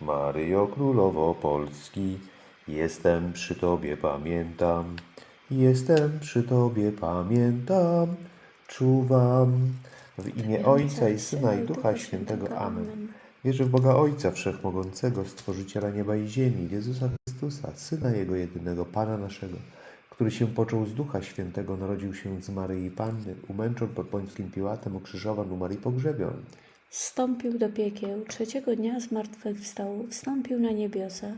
Maryjo Królowo Polski, jestem przy Tobie, pamiętam, jestem przy Tobie, pamiętam, czuwam. W imię Ojca i Syna i Ducha Świętego. Amen. Wierzę w Boga Ojca Wszechmogącego, Stworzyciela nieba i ziemi, Jezusa Chrystusa, Syna Jego jedynego, Pana naszego, który się począł z Ducha Świętego, narodził się z Maryi Panny, umęczon pod Pońskim Piłatem, ukrzyżowan, umarł i pogrzebion. Wstąpił do piekieł, trzeciego dnia zmartwychwstał, wstąpił na niebiosa,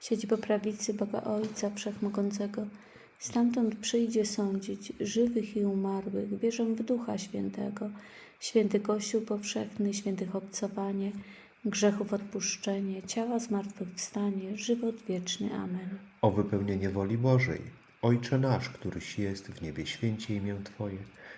siedzi po prawicy Boga Ojca Wszechmogącego. Stamtąd przyjdzie sądzić żywych i umarłych. Wierzę w Ducha Świętego, święty Kościół powszechny, świętych obcowanie, grzechów odpuszczenie, ciała zmartwychwstanie, żywot wieczny. Amen. O wypełnienie woli Bożej. Ojcze nasz, któryś jest w niebie, święcie imię Twoje.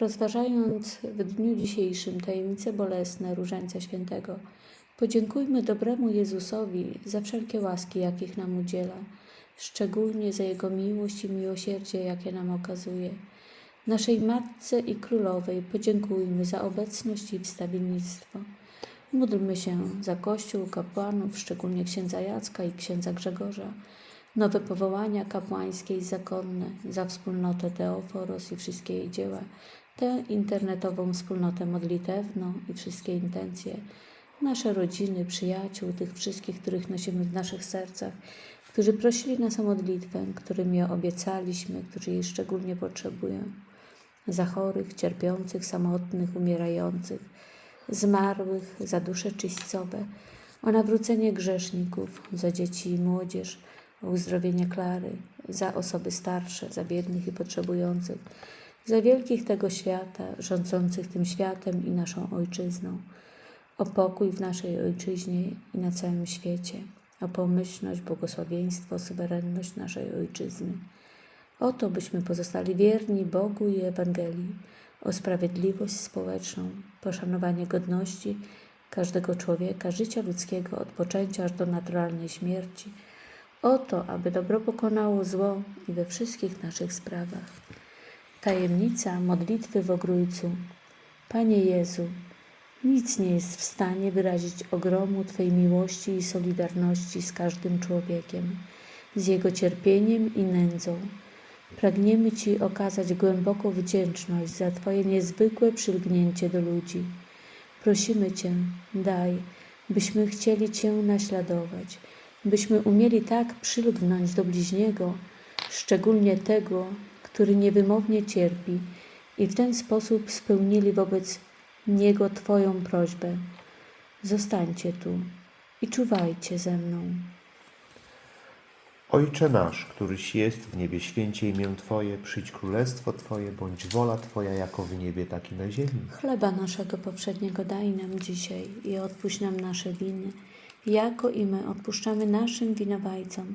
Rozważając w dniu dzisiejszym tajemnice bolesne Różańca Świętego, podziękujmy dobremu Jezusowi za wszelkie łaski, jakich nam udziela, szczególnie za Jego miłość i miłosierdzie, jakie nam okazuje. Naszej Matce i Królowej podziękujmy za obecność i wstawiennictwo. Módlmy się za Kościół, kapłanów, szczególnie księdza Jacka i księdza Grzegorza, nowe powołania kapłańskie i zakonne, za wspólnotę Teoforos i wszystkie jej dzieła, tę internetową wspólnotę modlitewną i wszystkie intencje, nasze rodziny, przyjaciół, tych wszystkich, których nosimy w naszych sercach, którzy prosili nas o modlitwę, którym ją obiecaliśmy, którzy jej szczególnie potrzebują, za chorych, cierpiących, samotnych, umierających, zmarłych, za dusze czyśćcowe, o nawrócenie grzeszników, za dzieci i młodzież, o uzdrowienie Klary, za osoby starsze, za biednych i potrzebujących, za wielkich tego świata, rządzących tym światem i naszą ojczyzną, o pokój w naszej ojczyźnie i na całym świecie, o pomyślność, błogosławieństwo, suwerenność naszej ojczyzny. O to, byśmy pozostali wierni Bogu i Ewangelii, o sprawiedliwość społeczną, poszanowanie godności każdego człowieka, życia ludzkiego od poczęcia aż do naturalnej śmierci, o to, aby dobro pokonało zło i we wszystkich naszych sprawach. Tajemnica modlitwy w Ogrójcu. Panie Jezu, nic nie jest w stanie wyrazić ogromu Twej miłości i solidarności z każdym człowiekiem, z jego cierpieniem i nędzą. Pragniemy Ci okazać głęboką wdzięczność za Twoje niezwykłe przylgnięcie do ludzi. Prosimy Cię, daj, byśmy chcieli Cię naśladować, byśmy umieli tak przylgnąć do bliźniego, szczególnie tego, który niewymownie cierpi, i w ten sposób spełnili wobec niego Twoją prośbę. Zostańcie tu i czuwajcie ze mną. Ojcze nasz, któryś jest w niebie, święcie imię Twoje, przyjdź królestwo Twoje, bądź wola Twoja, jako w niebie, tak i na ziemi. Chleba naszego powszedniego daj nam dzisiaj i odpuść nam nasze winy, jako i my odpuszczamy naszym winowajcom.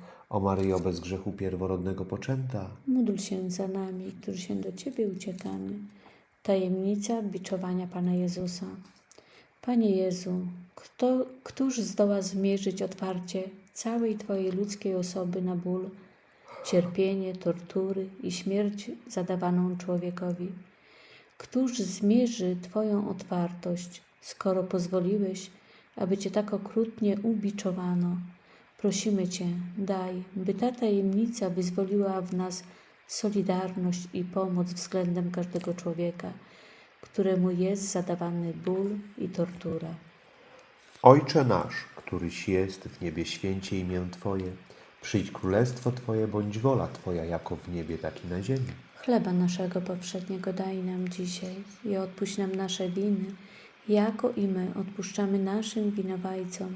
O Maryjo, bez grzechu pierworodnego poczęta, Módl się za nami, którzy się do Ciebie uciekamy. Tajemnica biczowania Pana Jezusa. Panie Jezu, kto, któż zdoła zmierzyć otwarcie całej Twojej ludzkiej osoby na ból, cierpienie, tortury i śmierć zadawaną człowiekowi? Któż zmierzy Twoją otwartość, skoro pozwoliłeś, aby Cię tak okrutnie ubiczowano? Prosimy Cię, daj, by ta tajemnica wyzwoliła w nas solidarność i pomoc względem każdego człowieka, któremu jest zadawany ból i tortura. Ojcze nasz, któryś jest w niebie, święcie imię Twoje. Przyjdź królestwo Twoje, bądź wola Twoja, jako w niebie, tak i na ziemi. Chleba naszego poprzedniego daj nam dzisiaj i odpuść nam nasze winy, jako i my odpuszczamy naszym winowajcom.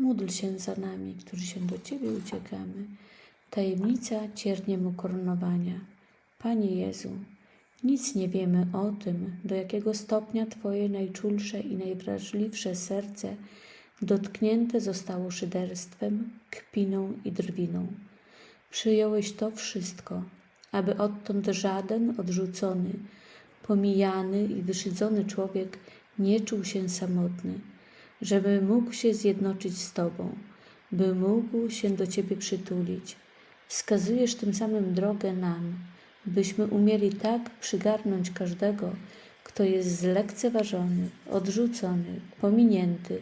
Módl się za nami, którzy się do Ciebie uciekamy. Tajemnica cierniemu koronowania. Panie Jezu, nic nie wiemy o tym, do jakiego stopnia Twoje najczulsze i najwrażliwsze serce dotknięte zostało szyderstwem, kpiną i drwiną. Przyjąłeś to wszystko, aby odtąd żaden odrzucony, pomijany i wyszydzony człowiek nie czuł się samotny, żeby mógł się zjednoczyć z Tobą, by mógł się do Ciebie przytulić. Wskazujesz tym samym drogę nam, byśmy umieli tak przygarnąć każdego, kto jest zlekceważony, odrzucony, pominięty,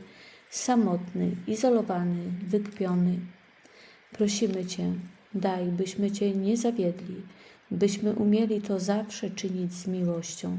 samotny, izolowany, wykpiony. Prosimy Cię, daj, byśmy Cię nie zawiedli, byśmy umieli to zawsze czynić z miłością.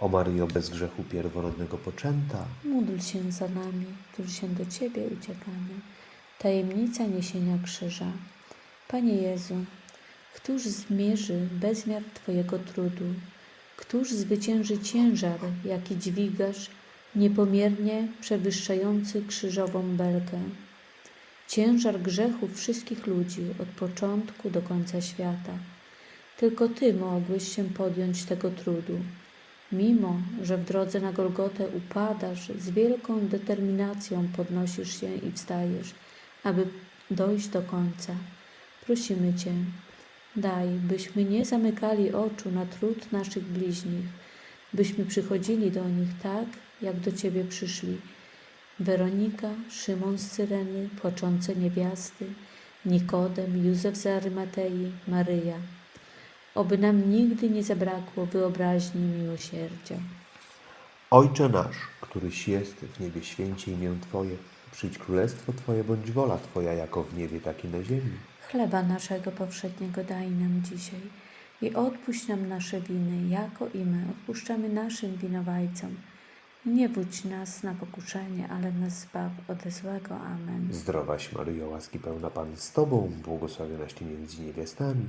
O bez grzechu pierworodnego poczęta, Módl się za nami, którzy się do Ciebie uciekamy. Tajemnica niesienia krzyża. Panie Jezu, któż zmierzy bezmiar Twojego trudu? Któż zwycięży ciężar, jaki dźwigasz, niepomiernie przewyższający krzyżową belkę? Ciężar grzechów wszystkich ludzi od początku do końca świata. Tylko Ty mogłeś się podjąć tego trudu. Mimo, że w drodze na Golgotę upadasz, z wielką determinacją podnosisz się i wstajesz, aby dojść do końca. Prosimy Cię, daj, byśmy nie zamykali oczu na trud naszych bliźnich, byśmy przychodzili do nich tak, jak do Ciebie przyszli. Weronika, Szymon z Cyreny, płaczące niewiasty, Nikodem, Józef z Arymatei, Maryja. Oby nam nigdy nie zabrakło wyobraźni miłosierdzia. Ojcze nasz, któryś jest w niebie, święcie imię Twoje, przyjdź królestwo Twoje, bądź wola Twoja, jako w niebie, tak i na ziemi. Chleba naszego powszedniego daj nam dzisiaj i odpuść nam nasze winy, jako i my odpuszczamy naszym winowajcom. Nie wódź nas na pokuszenie, ale nas zbaw ode złego. Amen. Zdrowaś Maryjo, łaski pełna Pan z Tobą, błogosławionaś Ty między niewiastami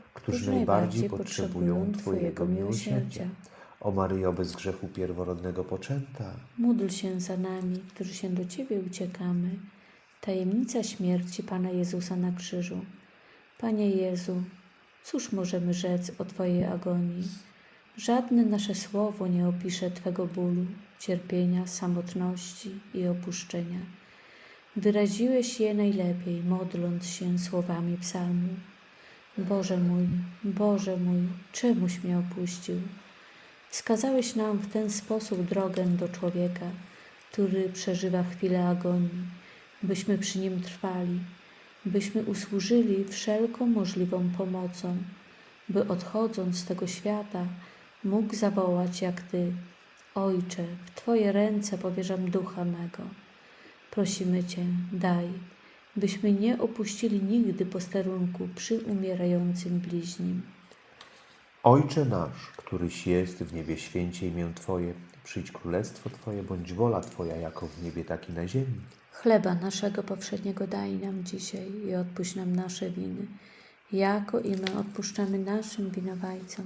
którzy najbardziej potrzebują Twojego miłosierdzia. O Maryjo, bez grzechu pierworodnego poczęta, Módl się za nami, którzy się do Ciebie uciekamy. Tajemnica śmierci Pana Jezusa na krzyżu. Panie Jezu, cóż możemy rzec o Twojej agonii? Żadne nasze słowo nie opisze Twego bólu, cierpienia, samotności i opuszczenia. Wyraziłeś je najlepiej, modląc się słowami psalmu. Boże mój, Boże mój, czemuś mnie opuścił? Wskazałeś nam w ten sposób drogę do człowieka, który przeżywa chwilę agonii, byśmy przy nim trwali, byśmy usłużyli wszelką możliwą pomocą, by odchodząc z tego świata mógł zawołać jak Ty, Ojcze, w Twoje ręce powierzam ducha mego. Prosimy Cię, daj, byśmy nie opuścili nigdy posterunku przy umierającym bliźnim. Ojcze nasz, któryś jest w niebie, święcie imię Twoje, przyjdź królestwo Twoje, bądź wola Twoja, jako w niebie, tak i na ziemi. Chleba naszego powszedniego daj nam dzisiaj i odpuść nam nasze winy, jako i my odpuszczamy naszym winowajcom.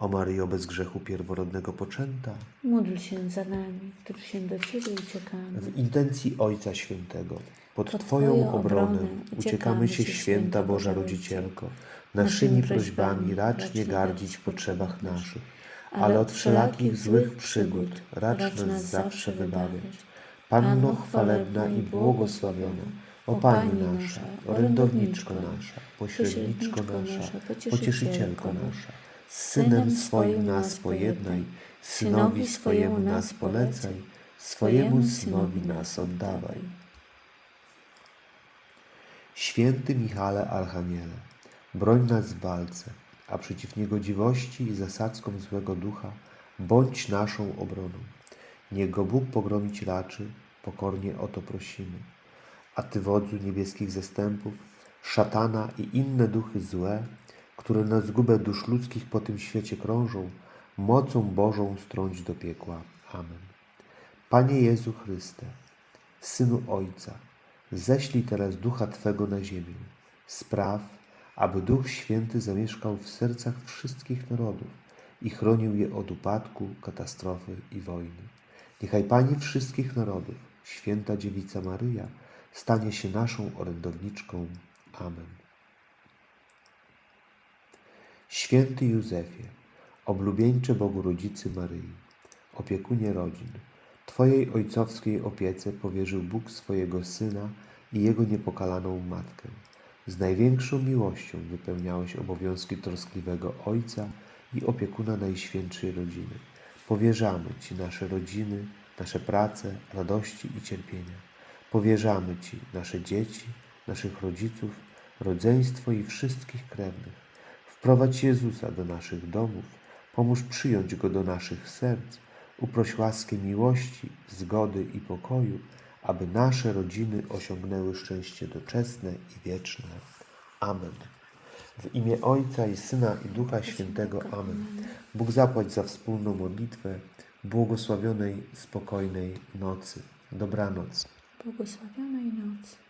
O Maryjo, bez grzechu pierworodnego poczęta, Módl się za nami, którzy się do Ciebie uciekamy. w intencji Ojca Świętego, pod Pod Twoją obronę uciekamy się, święta Boża Rodzicielko. Naszymi prośbami racz nie gardzić w potrzebach naszych, ale od wszelakich złych przygód racz nas zawsze wybawiać. Panno chwalebna i błogosławiona, o Pani nasza, orędowniczko nasza, pośredniczko nasza, pocieszycielko nasza, z Synem swoim nas pojednaj, Synowi swojemu nas polecaj, swojemu Synowi nas oddawaj. Święty Michale Archaniele, broń nas w walce, a przeciw niegodziwości i zasadzkom złego ducha bądź naszą obroną. Niech go Bóg pogromić raczy, pokornie o to prosimy. A Ty, wodzu niebieskich zastępów, szatana i inne duchy złe, które na zgubę dusz ludzkich po tym świecie krążą, mocą Bożą strąć do piekła. Amen. Panie Jezu Chryste, Synu Ojca, ześlij teraz Ducha Twego na ziemię. Spraw, aby Duch Święty zamieszkał w sercach wszystkich narodów i chronił je od upadku, katastrofy i wojny. Niechaj Pani wszystkich narodów, Święta Dziewica Maryja, stanie się naszą orędowniczką. Amen. Święty Józefie, oblubieńcze Bogu Rodzicy Maryi, opiekunie rodzin, Twojej ojcowskiej opiece powierzył Bóg swojego Syna i Jego niepokalaną Matkę. Z największą miłością wypełniałeś obowiązki troskliwego Ojca i opiekuna Najświętszej Rodziny. Powierzamy Ci nasze rodziny, nasze prace, radości i cierpienia. Powierzamy Ci nasze dzieci, naszych rodziców, rodzeństwo i wszystkich krewnych. Wprowadź Jezusa do naszych domów, pomóż przyjąć Go do naszych serc, uproś łaskę miłości, zgody i pokoju, aby nasze rodziny osiągnęły szczęście doczesne i wieczne. Amen. W imię Ojca i Syna i Ducha Świętego. Amen. Bóg zapłać za wspólną modlitwę błogosławionej, spokojnej nocy. Dobranoc. Błogosławionej nocy.